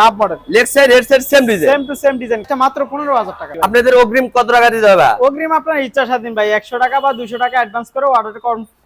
Love model leg side head side same design same to same design এটা মাত্র পনেরো হাজার টাকা। আপনাদের অগ্রিম কত টাকা দিতে হবে? অগ্রিম আপনার ইচ্ছা স্বাধীন ভাই একশো টাকা বা দুশো টাকা অ্যাডভান্স করে অর্ডার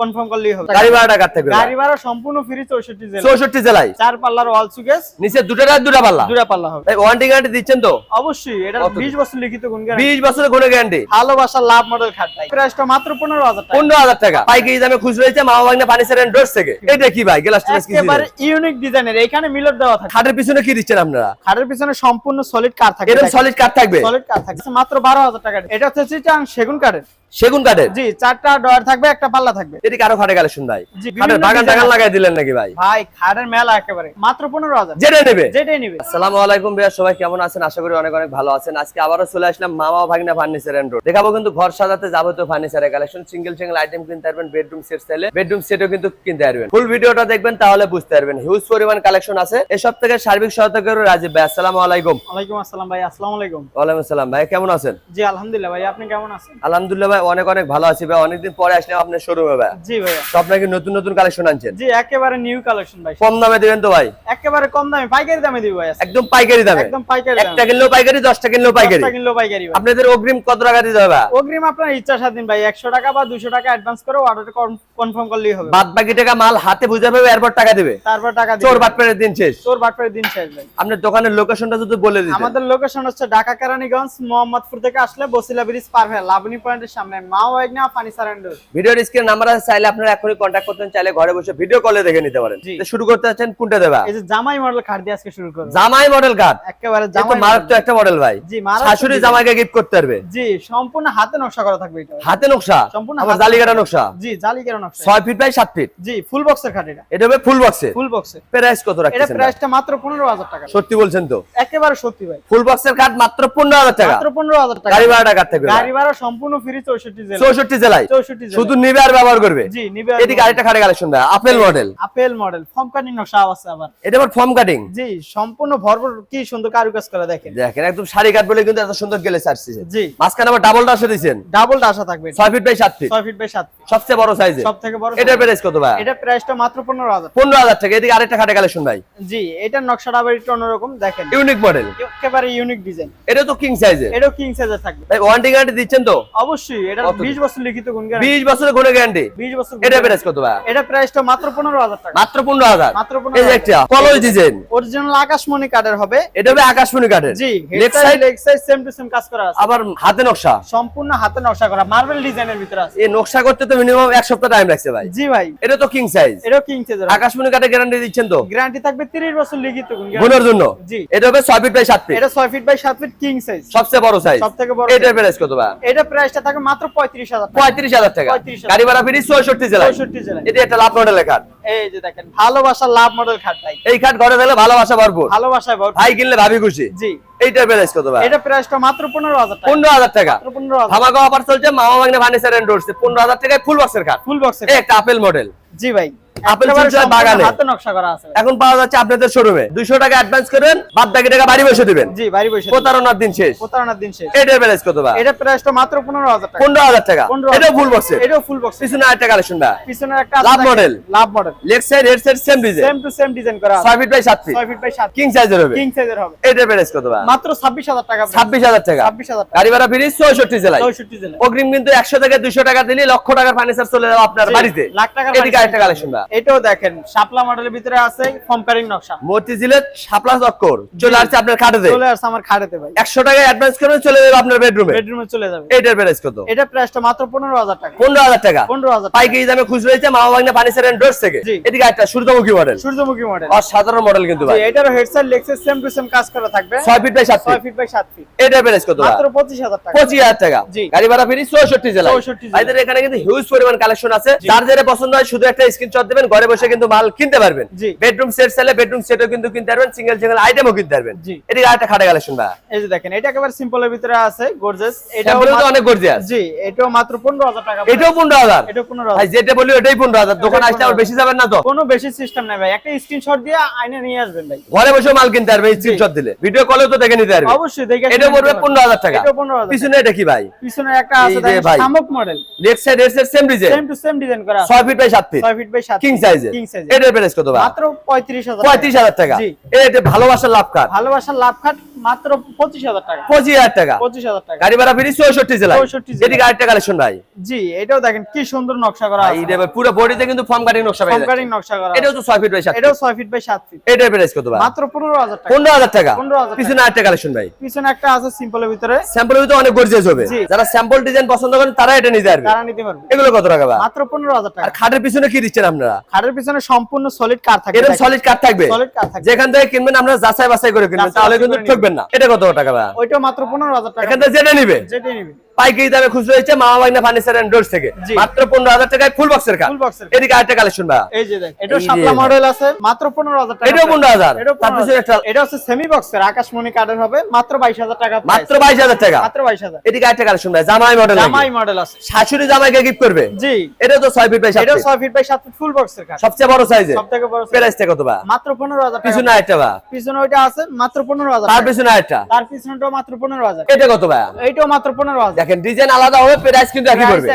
কনফার্ম করলেই হবে। গাড়ি ভাড়া টাকা থাকবে গাড়ি ভাড়া সম্পূর্ণ ফ্রি চৌষট্টি জেলা চৌষট্টি জেলায়? চার পাল্লার সুকেস নিচে দুটো রাত দুটা পাল্লা? দুটা পাল্লা হবে। ভাই ওয়ারেন্টি গ্যারান্টি দিচ্ছেন তো? অবশ্যই এটা কত? বিশ বছর লিখিত গুণ guarantee। বিশ বছরের কোনো গ্যারান্টি ভালোবাসা লাভ মডেল খাট ভাই। প্রাইসটা মাত্র পনেরো হাজার টাকা। পনেরো হাজার টাকা। পাইকারি দামে খুচরো হয়েছে মামা ফার্নিচার এন্ড ডোরস থেকে। এটা কি ভাই গ্লাস টেলাস কি একেবারে ইউনিক ডিজাইনের এখানে মিলর দেওয়া থাকে। খাটের পিছনে কি দিচ্ছেন আপনারা? খাটের পিছনে সম্পূর্ণ সলিড কার থাকে। এরকম সলিড কাঠ থাকবে? সলিড কার থাকে মাত্র বারো হাজার টাকা এটা হচ্ছে চিটাং সেগুন কাঠের। সেগুন কাঠের? জি চারটা ডয়ার থাকবে একটা পাল্লা থাকবে। এটি কারও খাটে কালেকশন ভাই? খাটের বাগান টাগান। লাগাই দিলেন নাকি ভাই? ভাই খাটের মেলা একেবারে। মাত্র পনেরো হাজার। যেটা নেবে। যেটাই নিবে। আসসালামু আলাইকুম ভাইয়া সবাই কেমন আছেন? আশা করি অনেক অনেক ভালো আছেন। আজকে আবারও চলে আসলাম মামা ভাগনা ফার্নিচার এন্ড রোড দেখাবো কিন্তু ঘর সাজাতে যাবতীয় ফার্নিচারের কালেকশন সিঙ্গেল সিঙ্গেল আইটেম কিনতে পারবেন বেডরুম সেট চাইলে বেডরুম সেটও কিন্তু কিনতে পারবেন। ফুল ভিডিওটা দেখবেন তাহলে বুঝতে পারবেন। হিউজ পরিমাণ কালেকশন আছে। এসব থেকে সার্বিক সহায়তা করে রাজীব ভাই আসসালামু আলাইকুম। ওয়ালাইকুম আসসালাম ভাই আসসালামু আলাইকুম। ওয়ালাইকুম আসসালাম ভাই কেমন আছেন? জি আলহামদুলিল্লাহ ভাই আপনি কেমন আছেন? আলহামদুলিল্লাহ ভাই অনেক অনেক ভালো আছি ভাই অনেকদিন পরে আসলাম আপনার শোরুমে ভাই। জি ভাইয়া। তো আপনাকে নতুন নতুন কালেকশন আনছেন? জি একেবারে নিউ কালেকশন ভাই। কম দামে দিবেন তো ভাই? একেবারে কম দামে পাইকারি দামে দিব ভাই একদম পাইকারি দামে? একদম পাইকারি আপনাদের অগ্রিম কত টাকা দিতে হবে? অগ্রিম আপনার ইচ্ছা স্বাধীন ভাই একশো টাকা বা দুশো টাকা অ্যাডভান্স করে অর্ডার কনফার্ম করলেই হবে। বাদ বাকি টাকা মাল হাতে বুঝে পাবে এরপর টাকা দেবে। তারপর টাকা দিবে। চোর বাটপাড়ের দিন শেষ। তোর বাটপাড়ের দিন শেষ ভাই। আপনার দোকানের লোকেশনটা যদি বলে দিতেন। আমাদের লোকেশন হচ্ছে ঢাকা কেরানীগঞ্জ মোহাম্মদপুর থেকে আসলে বসিলা ব্রিজ পার হয়ে লাবণী পয়েন্টের সামনে। মা ওয়াগনা ফার্নিচার এন্ড। ভিডিওর স্ক্রিন নাম্বার আছে চাইলে আপনারা এখনই কন্ট্যাক্ট করতেন চাইলে ঘরে বসে ভিডিও কলে দেখে নিতে পারেন। তো শুরু করতে যাচ্ছেন কোনটা দেবা? এই যে জামাই মডেল খাট দিয়ে আজকে শুরু করব। জামাই মডেল কার্ড একেবারে জামাই মারাত্মক একটা মডেল ভাই। জি শাশুড়ি জামাইকে গিফট করতে পারবে। জি সম্পূর্ণ হাতে নকশা করা থাকবে এটা। হাতে নকশা? সম্পূর্ণ আমার জালিকাটা নকশা। জি জালিকের নকশা। ছয় ফিট বাই সাত ফিট জি ফুল বক্সের খাট এটা। এটা হবে ফুল বক্সে ফুল বক্সে প্রাইস কত রাখছেন ভাই? প্রাইসটা মাত্র পনেরো হাজার টাকা। সত্যি বলছেন তো? একেবারে সত্যি ভাই। ফুল বক্সের কার্ড মাত্র পনেরো হাজার টাকা। মাত্র পনেরো হাজার টাকা। গাড়ি ভাড়া টাকা থাকবে গাড়ি ভাড়া সম্পূর্ণ ফ্রি চৌষট্টি জেলা চৌষট্টি জেলায়? চৌষট্টি জেলা শুধু নিবে আর ব্যবহার করবে? জি নিবে এদিকে আরেকটা খাটে কালেকশন ভাই apple model apple model form cutting নকশা আছে আবার। এটা আবার ফর্ম কাটিং জি সম্পূর্ণ ভরপুর কি সুন্দর কারুকাজ করে দেখেন। দেখেন একদম শাড়ি কাট বলে কিন্তু এত সুন্দর গেলে আসছে। জি। মাঝখানে আবার ডাবল ডাসে দিয়েছেন। ডাবল ডাসা থাকবে। এটা। ছয় ফিট বাই সাত ফিট ছয় ফিট বাই সাত feet। সবচেয়ে বড় সাইজে সব থেকে বড় এটার প্রাইস কত ভাই? এটা প্রাইসটা মাত্র পনেরো হাজার। পনেরো হাজার টাকা। এদিকে আরেকটা খাটে কালেকশন ভাই। জি এটার নকশাটা আবার একটু অন্যরকম দেখেন। ইউনিক মডেল একেবারে ইউনিক ডিজাইন এটা তো কিং সাইজে এটাও কিং সাইজের থাকবে। ভাই ওয়ারেন্টি গ্যারান্টি দিচ্ছেন তো? অবশ্যই এটা কত? বিশ বছর লিখিত গুণ guarantee। বিশ বছরের কোনো গ্যারান্টি বিশ বছর এটা প্রাইস কত ভাই? এটা প্রাইসটা মাত্র পনেরো হাজার টাকা। মাত্র পনেরো হাজার? মাত্র এই একটা কলস ডিজাইন অরিজিনাল আকাশমণি কাঠের হবে। এটা হবে আকাশমণি কাঠের জি leg side leg side same to same কাজ করা আছে। আবার হাতে নকশা? সম্পূর্ণ হাতে নকশা করা। মার্বেল ডিজাইনের ভিতরে আছে। এই নকশা করতে তো মিনিমাম এক সপ্তাহ টাইম লাগছে ভাই। জি ভাই। এটা তো কিং সাইজ এটা কিং সাইজের আকাশমণি কাঠের গ্যারান্টি দিচ্ছেন তো? গ্যারান্টি থাকবে 30 বছর লিখিত গুণ guarantee। জন্য এটা হবে ছয় ফিট বাই সাত ফিট এটা 6 feet by 7 feet king size সবচেয়ে বড় সাইজ সবথেকে বড় এটার প্রাইস কত ভাই? এটা প্রাইসটা থাকে মাত্র 35000 টাকা। পঁয়ত্রিশ হাজার টাকা। গাড়ি ভাড়া ফিরি চৌষট্টি জেলায়। 64 জেলায়। এটি একটা লাভ মডেলের কাঠ এই যে দেখেন ভালোবাসা লাভ মডেল খাট ভাই। এই কাঠ ঘরে থাকলে ভালোবাসা ভরপুর। ভালোবাসায় ভরপুর। ভাই কিনলে ভাবি খুশি। জি। এইটার প্রাইস কত ভাই? এটা প্রাইসটা মাত্র 15000 টাকা। পনেরো হাজার টাকা। ধামাকা অফার চলছে মামা ভাগ্নে ফার্নিচার এন্ড ডোরস পনেরো হাজার টাকায় ফুল বক্সের কাঠ ফুল বক্সের একটা আপেল মডেল জি ভাই। আপেল একেবারে বাগানে। হাতে নকশা করা আছে। এখন পাওয়া যাচ্ছে আপনাদের শোরুমে দুইশো টাকা অ্যাডভান্স করেন বাদ বাকি টাকা বাড়ি বসে দিবেন। জি বাড়ি বসে প্রতারণার দিন শেষ। প্রতারণার দিন শেষ। এটার প্রাইস কত ভাই? এটা প্রাইসটা মাত্র 15000 টাকা। পনেরো হাজার টাকা। 15,000 ফুল বক্সের এটাও ফুল বক্স পিছনে আরেকটা কালেকশন ভাই। পিছনের একটা love model। Love model leg side head side same design same to same design করা আছে। ফিট বাই সাত ফিট 6 ফিট বাই 7 কিং সাইজের হবে। কিং সাইজের হবে। এটার প্রাইস কত ভাই? মাত্র 26000 টাকা। ছাব্বিশ হাজার টাকা। 26000 গাড়ি ভাড়া ফিরি জেলায়। 64 জেলা অগ্রিম কিন্তু একশো থেকে দুশো টাকা দিলে লক্ষ টাকার ফার্নিচার চলে যাবে আপনার বাড়িতে। লাখ টাকার এদিকে আরেকটা কালেকশন ভাই। এটাও দেখেন শাপলা মডেলের ভিতরে আছে কম্পেয়ারিং নকশা। মতিঝিলের শাপলা চক্কর। চলে আসছে আপনার খাটেতে। চলে আসছে আমার খাড়েতে ভাই। একশো টাকা অ্যাডভান্স করে চলে যাবে আপনার বেডরুমে বেডরুমে চলে যাবে। এটার প্রাইস কত? এটা প্রাইসটা মাত্র 15000 টাকা। পনেরো হাজার টাকা। 15000 টাকা। পাইকারি দামে খুচরো মামা ভাগ্নে ফার্নিচার এন্ড ডোরস থেকে। জি। এদিকে একটা সূর্যমুখী মডেল সূর্যমুখী মডেল অসাধারণ মডেল কিন্তু ভাই। এটারও headset Lexus same to same কাজ করা থাকবে। ছয় ফিট বাই সাত 6 ফিট ফিট বাই 7 ফিট এটার প্রাইস কত মাত্র 25000 টাকা। পঁচিশ হাজার টাকা। জি। গাড়ি ভাড়া ফিরি চৌষট্টি জেলা 64 জেলায়। ভাইদের এখানে কিন্তু হিউজ পরিমাণ কালেকশন আছে। যার যেটা পছন্দ হয় শুধু একটা স্ক্রিনশট দিবেন ঘরে বসে কিন্তু মাল কিনতে পারবেন। বেডরুম সেট চাইলে বেডরুম সেটও কিন্তু কিনতে পারবেন সিঙ্গেল সিঙ্গেল আইটেমও কিনতে পারবেন। এদিকে আরেকটা খাটে কালেকশন ভাই। এই যে দেখেন এটা একেবারে সিম্পলের ভিতরে আছে গর্জিয়াস Sample তো অনেক গর্জিয়াস জি এটাও মাত্র 15000 টাকা এটাও পনেরো হাজার। এটাও 15000 ভাই যেটা বলি ওটাই পনেরো হাজার। দোকান এটাই আসতে আবার 15,000 বেশি যাবেন না তো? কোনো বেশি সিস্টেম নাই ভাই। একটা স্ক্রিনশট দিয়ে আইনে নিয়ে আসবেন ভাই। ঘরে বসে মাল কিনতে পারবে স্ক্রিনশট দিলে। ভিডিও কলেও তো দেখে নিতে পারবে। অবশ্যই দেখে এটা পড়বে পনেরো হাজার টাকা। এটাও 15000 পিছনে এটা কি ভাই? পিছনে একটা আছে দেখেন ভাই। শামুক মডেল লেফট সাইড এর same design same to same design করা আছে। ছয় ফিট বাই সাত ফিট 6 ফিট বাই 7 কিং সাইজের। এটার প্রাইস কত মাত্র পঁয়ত্রিশ হাজার পঁয়ত্রিশ হাজার টাকা। জি। এটা ভালোবাসার লাভ কার? ভালোবাসার লাভ খাট মাত্র পঁচিশ হাজার টাকা। পঁচিশ হাজার টাকা। পঁচিশ হাজার টাকা। গাড়ি ভাড়া ফিরি চৌষট্টি জেলায়। 64 জেলায়। এদিকে আরেকটা কালেকশন ভাই। জি এটাও দেখেন কি সুন্দর নকশা করা এটা পুরো বডিতে কিন্তু ফর্ম কাটিং নকশা পাই কম্পারিং নকশা করা এটাও তো ছয় ফিট বাই সাত এটাও ছয় ফিট বাই সাত ফিট এটার প্রাইস কত ভাই? মাত্র পনেরো হাজার টাকা। পনেরো হাজার টাকা। 15,000 টাকা। পিছনে আরেকটা কালেকশন ভাই। পিছনে একটা আছে সিম্পলের ভিতরে। স্যাম্পল তো অনেক গর্জিয়াস হবে। যারা স্যাম্পল ডিজাইন পছন্দ করেন তারা এটা নিতে পারবে। তারা নিতে পারবে। এগুলো কত টাকা ভাই? মাত্র পনেরো হাজার আর খাটের পিছনে কি দিচ্ছেন আপনারা? খাটের পিছনে সম্পূর্ণ সলিড কার থাকে এরকম সলিড কাঠ থাকবে। সলিড কার থাকে যেখান থেকে কিনবেন আমরা যাচাই বাছাই করে কিনবেন। তাহলে কিন্তু করে ঠকবেন না। এটা কত টাকা ভাই? ওইটা মাত্র পনেরো হাজার টাকা। জেনে যেটা নিবে? যেটা নিবে। পাইকারি দামে খুচরো হচ্ছে মামা বাগনা ফার্নিচার এন্ড ডোরস থেকে। মাত্র পনেরো হাজার টাকায় ফুল বক্সের বক্সের এদিকে আরেকটা কালেকশন ভাই এই যে দেখ এটাও সাতলা মডেল আছে মাত্র পনেরো হাজার টাকা এটাও পনেরো হাজার। এটাও তার 15,000 পিছনে এটা হচ্ছে সেমি বক্সের আকাশমণি কার্ডের হবে মাত্র বাইশ হাজার টাকা মাত্র বাইশ হাজার টাকা। মাত্র বাইশ হাজার। এদিকে আরেকটা কালেকশন ভাই জামাই মডেল জামাই মডেল আছে। শাশুড়ি জামাইকে গিফট করবে? জি। এটা তো ছয় ফিট বাই সাত ছয় ফিট বাই সাত ফিট ফুল বক্সের কার্ড সবচেয়ে বড় সাইজে সব থেকে বড়। প্রাইসটা কত ভাই মাত্র পনেরো হাজার টাকা। পিছনে আরেকটা ভাই পিছনে ওইটা আছে মাত্র পনেরো হাজার তার। পিছনে আরেকটা। তার পিছনেটাও মাত্র পনেরো হাজার। এটা কত ভাই এইটাও মাত্র পনেরো হাজার। দেখেন ডিজাইন আলাদা হবে প্রাইস কিন্তু একই পড়বে।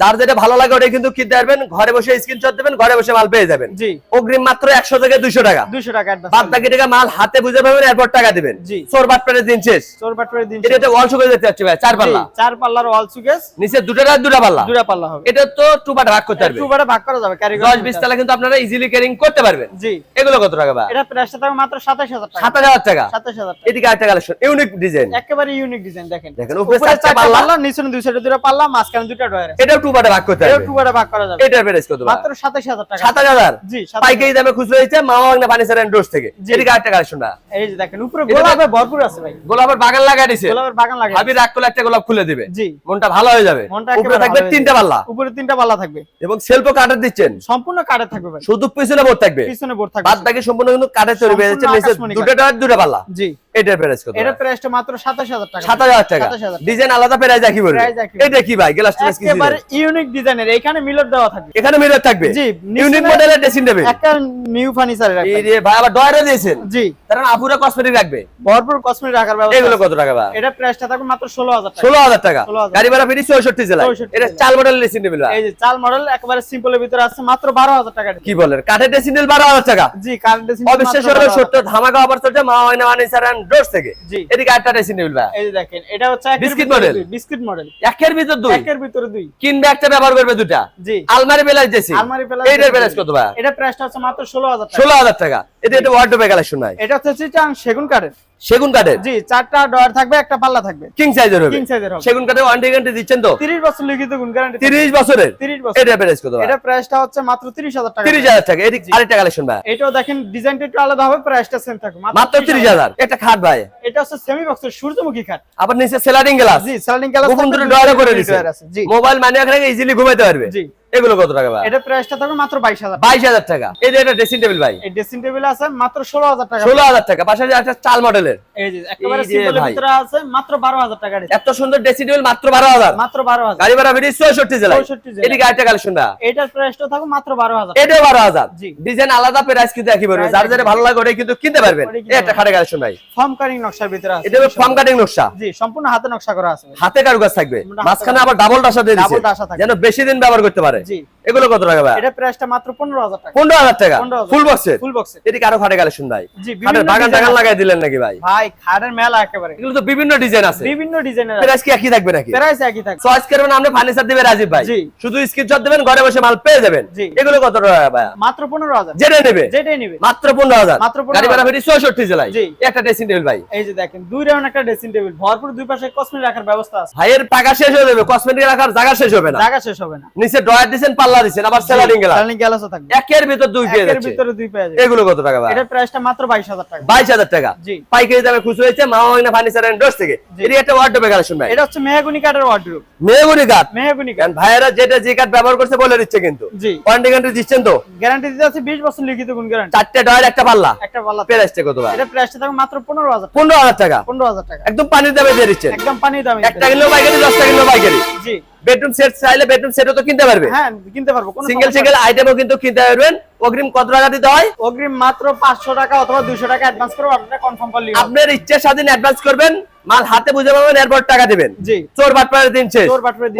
যার যেটা ভালো লাগে ওটা কিন্তু কিনতে পারবেন ঘরে বসে স্ক্রিনশট দেবেন ঘরে বসে মাল পেয়ে যাবেন। জি। অগ্রিম মাত্র একশো থেকে দুইশো টাকা। দুশো টাকা advance বাদ বাকি টাকা মাল হাতে বুঝে পাবেন এরপর টাকা দিবেন। জি। চোর বাটপাড়ের দিন শেষ। চোর বাটুরের দিন এটা একটা অল দেখতে পাচ্ছি ভাই চার পাল্লা। চার পাল্লার ওয়াল সুকেস নিচে দুটো রাত দুটা পাল্লা? দুটা পাল্লা হবে। এটা তো টু পার্ট ভাগ করতে পারবে। টু দুবারে ভাগ করা যাবে কারিগর দশ বিশ তালা কিন্তু আপনারা ইজিলি ক্যারিং করতে পারবেন। জি। এগুলো কত টাকা ভাই? এটা প্রাইসটা থাকবে মাত্র সাতাশ হাজার টাকা। সাতাশ হাজার টাকা। সাতাশ হাজার টাকা। এদিকে আরেকটা কালেকশন ইউনিক ডিজাইন একেবারে ইউনিক ডিজাইন দেখেন। দেখেন, উপরে চারটা পাল্লা, পাল্লা নিচে দুই সাইডে দুটো পাল্লা মাঝখানে দুটো ডয়ার এটাও টু ভাগ করতে পারবে দুবারে ভাগ করা যাবে। এটার প্রাইস কত মাত্র সাতাশ হাজার টাকা। সাতাশ হাজার? জি পাইকারি দামে খুচরো হয়েছে মামা ফার্নিচার এন্ড থেকে। এদিকে আরেকটা কালেকশন না এই যে দেখেন উপরে এটা গোলাপে ভরপুর আছে ভাই। গোলাপের বাগান লাগাই দিছে। গোলাপের বাগান লাগে ভাবি রাগ করলে একটা গোলাপ খুলে দিবে। জি। মনটা ভালো হয়ে যাবে। উপরে থাকবে তিনটা পাল্লা উপরে তিনটা পাল্লা থাকবে। এবং সেলফও কাঠের দিচ্ছেন। সম্পূর্ণ কাঠে থাকবে ভাই। শুধু পিছনে বোর্ড থাকবে। পিছনে বোর্ড থাকবে। বাদ বাকি সম্পূর্ণ কিন্তু কাঠের তৈরি হয়ে নিচে দুটো দুটো পাল্লা জি। এটার প্রাইস কত? এটা প্রাইসটা মাত্র সাতাশ হাজার টাকা। সাত হাজার টাকা। ডিজাইন আলাদা প্রাইস একই বলবে। এটা কি ভাই গ্লাস টেলাস কি একেবারে ইউনিক ডিজাইনের এখানে মিলর দেওয়া থাকবে। এখানে মিরর থাকবে। জি, ইউনিক মডেলের ড্রেসিং টেবিল একটা নিউ ফার্নিচারের এই রে ভাই আবার ডয়ারও দিয়েছেন। জি। কারণ আপুরা কসমেটিক রাখবে। ভরপুর কসমেটিক রাখার ব্যবস্থা এগুলো কত টাকা ভাই? এটা প্রাইসটা থাকবে মাত্র ষোলো হাজার টাকা। ষোলো হাজার টাকা। গাড়ি ভাড়া ফিরি চৌষট্টি জেলায়। 64 এটা চাল মডেল ড্রেসিং ভাই। এই যে চাল মডেল একেবারে সিম্পলের ভিতরে আছে মাত্র বারো হাজার টাকা কি বলেন? কাঠের ড্রেসিং বারো হাজার টাকা। জি কারেন্ট অবিশ্বাস হলো সত্য ধামাকা অফার চলছে মা হয় না ফার্নিচার এন্ড ডোরস থেকে। এদিকে আটটা ভাই। এই দেখেন এটা হচ্ছে বিস্কিট? দুই, বিস্কিট মডেল একের ভিতর দুই? একের ভিতরে দুই। কিনবে একটা ব্যবহার করবে দুটা জি। আলমারি বেলাস দিয়েছি আলমারি বেলাস এইটার প্রাইস কত ভাই? এটা প্রাইসটা হচ্ছে মাত্র ষোলো হাজার টাকা। ষোলো হাজার টাকা। এটা এটা ওয়ার্ডরোবে কালেকশন ভাই। এটা হচ্ছে চিটাং সেগুন কাঠের। সেগুন কাঠের? জি চারটা ডয়ার থাকবে একটা পাল্লা থাকবে। কিং সাইজের হবে। কিং সাইজের হবে। সেগুন কাঠের ওয়ারেন্টি গ্যারান্টি দিচ্ছেন তো? তিরিশ বছর লিখিত গুণ গ্যারান্টি তিরিশ বছরের? তিরিশ বছর। এটা প্রাইস কত এটা প্রাইসটা হচ্ছে মাত্র তিরিশ হাজার টাকা। তিরিশ হাজার টাকা। এদিকে আরেকটা কালেকশন ভাই। এটাও দেখেন ডিজাইনটা একটু আলাদা হবে প্রাইসটা সেম থাকবে। মাত্র তিরিশ হাজার। একটা খাট ভাই। এটা হচ্ছে সেমি বক্সের সূর্যমুখী খাট। আবার নিচে সেলারিং গ্লাস জি গ্লাস দুটো ডয়ারে করে দিছে। জি। মোবাইল মানে রেখে ইজিলি ঘুমাইতে পারবে। জি। এগুলো কত টাকা ভাই? এটা প্রাইসটা থাকবে মাত্র বাইশ হাজার বাইশ হাজার টাকা। এই যে এটা ড্রেসিং টেবিল ভাই। এই ড্রেসিং টেবিল আছে মাত্র ষোলো হাজার টাকা। ষোলো হাজার টাকা। পাশাপাশি একটা চাল মডেলের। এই যে একেবারে সিম্পলের ভিতরে আছে মাত্র বারো হাজার টাকা রেট। এত সুন্দর ড্রেসিং টেবিল মাত্র বারো হাজার। মাত্র বারো হাজার। গাড়ি ভাড়া 64 জেলায়। এদিকে কালেকশন ভাই। এটার প্রাইসটা থাকবে মাত্র বারো হাজার। এটাও বারো হাজার। জি। ডিজাইন আলাদা প্রাইস কিন্তু একই পড়বে। Price যার ভালো লাগে কিন্তু কিনতে পারবেন। এই একটা খাটে কালেকশন ভাই। ফর্ম কারিং নকশার ভিতরে আছে। এটা ফর্ম কাটিং নকশা। জি সম্পূর্ণ হাতে নকশা করা আছে। হাতে কারুকাজ থাকবে। মাঝখানে। আবার ডাবল ডাসা দিয়ে থাকবে। যেন বেশি দিন ব্যবহার করতে পারে। জি। এগুলো কত টাকা ভাই? এটা প্রাইসটা মাত্র পনেরো হাজার টাকা। পনেরো হাজার টাকা? 15,000 ফুল বক্সের ফুল বক্সে এদিকে আরও খাটে কালেকশন ভাই? খাটের বাগান টাগান লাগাই দিলেন নাকি ভাই? ভাই খাটের মেলা একেবারে। এগুলো তো বিভিন্ন ডিজাইন আছে। বিভিন্ন ডিজাইনের প্রাইস কি একই থাকবে নাকি? প্রাইস একই থাকবে। চয়েস করবেন আপনি ফার্নিচার দিবে রাজীব ভাই। শুধু স্ক্রিনশট দেবেন ঘরে বসে মাল পেয়ে যাবেন। এগুলো কত টাকা ভাই? মাত্র পনেরো হাজার। যেটা নেবে। যেটাই নিবে। মাত্র পনেরো হাজার। মাত্র 15,000 গাড়ি ভাড়া ফেরি চৌষট্টি জেলায়। জি। একটা ড্রেসিং টেবিল ভাই। এই যে দেখেন দুই রাউন্ড একটা ড্রেসিং টেবিল ভরপুর দুই পাশে কসমেটিক রাখার ব্যবস্থা আছে। ভাইয়ের টাকা শেষ হয়ে যাবে কসমেটিক রাখার জায়গা শেষ হবে না। জায়গা শেষ হবে না। নিচে ডয়ার দিছেন পাল্লা দিছেন আবার সেলারিং গেলা স্যালাডিং গ্লাসও থাকবে। একের ভিতর দুই পেয়ে একের যাচ্ছে। ভিতরে দুই পেয়ে যাবে এগুলো কত টাকা ভাই? এটার প্রাইসটা মাত্র বাইশ হাজার টাকা। বাইশ হাজার টাকা। জি। পাইকারি দামে খুচরো হয়েছে মামা ফার্নিচার এন্ড ডোর্স থেকে। এটি একটা ওয়ার্ডরোবে কালেকশন ভাই। এটা হচ্ছে মেহগুনি কাঠের ওয়ার্ডরোব মেহগুনি কাঠ মেহগুনি কাঠ কারণ ভাইয়েরা যেটা যে কাঠ ব্যবহার করছে বলে দিচ্ছে কিন্তু। জি। ওয়ারেন্টি গ্যারান্টি দিচ্ছেন তো? গ্যারান্টি দিতে আছে বিশ বছর লিখিত গুণ গ্যারান্টি চারটে ডয়ার একটা পাল্লা। একটা পাল্লা প্রাইসটা কত ভাই? এটা প্রাইসটা থাকবে মাত্র পনেরো হাজার টাকা। পনেরো হাজার টাকা। পনেরো হাজার টাকা। একদম পানির দামে দিয়ে দিচ্ছেন। একদম পানি দামি একটা কিলো পাইকারি দশটা কিলো পাইকারি। জি। বেডরুম সেট চাইলে বেডরুম সেটও তো কিনতে পারবে। হ্যাঁ কিনতে পারব কোনো সিঙ্গেল সিঙ্গেল আইটেমও কিন্তু কিনতে পারবেন। অগ্রিম কত টাকা দিতে হয়? অগ্রিম মাত্র পাঁচশো টাকা অথবা দুশো টাকা অ্যাডভান্স করে আপনারা কনফার্ম করলে। আপনার ইচ্ছা স্বাধীন অ্যাডভান্স করবেন। মাল হাতে বুঝে পাবেন এরপর টাকা দিবেন। জি। চোর বাটপাড়ের দিন শেষ।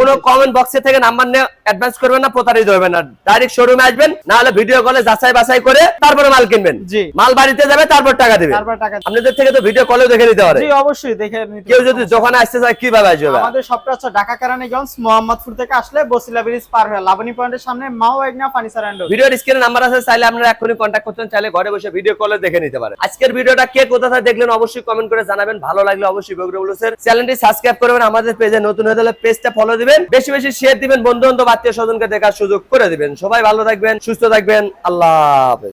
কোনো কমেন্ট বক্সে থেকে নাম্বার নিয়ে অ্যাডভান্স করবেন না প্রতারিত হবেন না। ডাইরেক্ট শোরুমে আসবেন না হলে ভিডিও কলে যাচাই বাছাই করে তারপরে মাল কিনবেন। জি। মাল বাড়িতে যাবে তারপর টাকা দিবেন। তারপর টাকা আপনাদের থেকে তো ভিডিও কলেও দেখে নিতে পারে। জি অবশ্যই দেখে নিতে কেউ যদি দোকানে আসতে চায় কীভাবে আসবে আমাদের সবটা হচ্ছে ঢাকা কেরানীগঞ্জ মোহাম্মদপুর থেকে আসলে বসিলা ব্রিজ পার হয়ে লাবণী পয়েন্টের সামনে মাও একনা ফার্নিচার অ্যান্ড ভিডিওর স্ক্রিনে নাম্বার আছে চাইলে আপনারা এখনই কন্ট্যাক্ট করতে চাইলে ঘরে বসে ভিডিও কলে দেখে নিতে পারেন। আজকের ভিডিওটা কে কোথা থেকে দেখলেন অবশ্যই কমেন্ট করে জানাবেন। ভালো লাগলে অবশ্যই আমাদের পেজে নতুন হয়ে ফলো দিবেন। বেশি বেশি শেয়ার দিবেন বন্ধু বান্ধব আত্মীয় স্বজনকে দেখার সুযোগ করে দিবেন। সবাই ভালো থাকবেন, সুস্থ থাকবেন, আল্লাহ